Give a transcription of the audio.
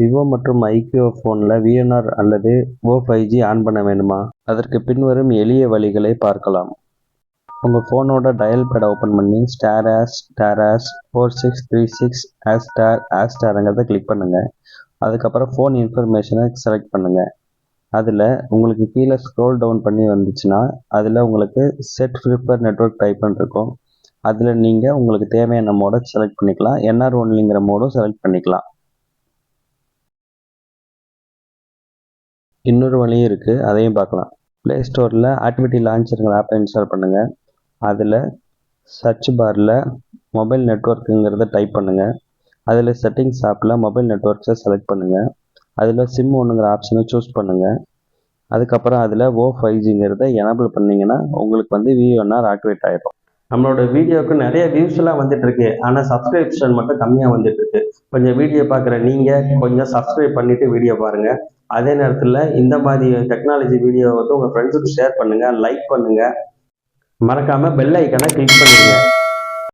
Vivo மற்றும் iQOO ஃபோனில் VNR அல்லது ஓ ஃபைவ் ஜி ஆன் பண்ண வேண்டுமா? அதற்கு பின்வரும் எளிய வழிகளை பார்க்கலாம். உங்கள் ஃபோனோட டயல் பேடை ஓப்பன் பண்ணி star hash star hash four six three six hash star hash ஸ்டாருங்கிறத click பண்ணுங்கள் அதுக்கப்புறம் ஃபோன் இன்ஃபர்மேஷனை செலக்ட் பண்ணுங்கள் அதில் உங்களுக்கு கீழே ஸ்க்ரோல் டவுன் பண்ணி வந்துச்சுன்னா அதில் உங்களுக்கு செட் ப்ரிப்பர் நெட்ஒர்க் டைப்னு இருக்கும். அதில் நீங்கள் உங்களுக்கு தேவையான மோடை செலக்ட் பண்ணிக்கலாம். என்ஆர் ஒன்லிங்கிற மோடும் செலக்ட் பண்ணிக்கலாம். இன்னொரு வழியும் இருக்குது அதையும் பார்க்கலாம். ப்ளே ஸ்டோரில் ஆக்டிவிட்டி லான்ச்சருங்கிற ஆப்பை இன்ஸ்டால் பண்ணுங்கள் அதில் சர்ச் பாரில் மொபைல் நெட்ஒர்க்குங்கிறத டைப் பண்ணுங்கள் அதில் செட்டிங்ஸ் ஆப்பில் மொபைல் நெட்ஒர்க்ஸை செலக்ட் பண்ணுங்கள் அதில் சிம் ஒன்றுங்கிற ஆப்ஷனை சூஸ் பண்ணுங்கள் அதுக்கப்புறம் அதில் ஓ ஃபைவ் ஜிங்கிறத எனபிள் பண்ணிங்கன்னா உங்களுக்கு வந்து விஓஎன்ஆர் ஆக்டிவேட் ஆகிடும் நம்மளோட வீடியோவுக்கு நிறைய வியூஸ் எல்லாம் வந்துட்டு இருக்கு ஆனால் சப்ஸ்கிரிப்ஷன் மட்டும் கம்மியாக வந்துட்டு இருக்கு கொஞ்சம் வீடியோ பார்க்குற நீங்கள் கொஞ்சம் சப்ஸ்கிரைப் பண்ணிட்டு வீடியோ பாருங்க. அதே நேரத்தில் இந்த மாதிரி டெக்னாலஜி வீடியோ வந்து உங்கள் ஃப்ரெண்ட்ஸுக்கு ஷேர் பண்ணுங்க லைக் பண்ணுங்க. மறக்காம பெல் ஐக்கனை கிளிக் பண்ணிடுங்க.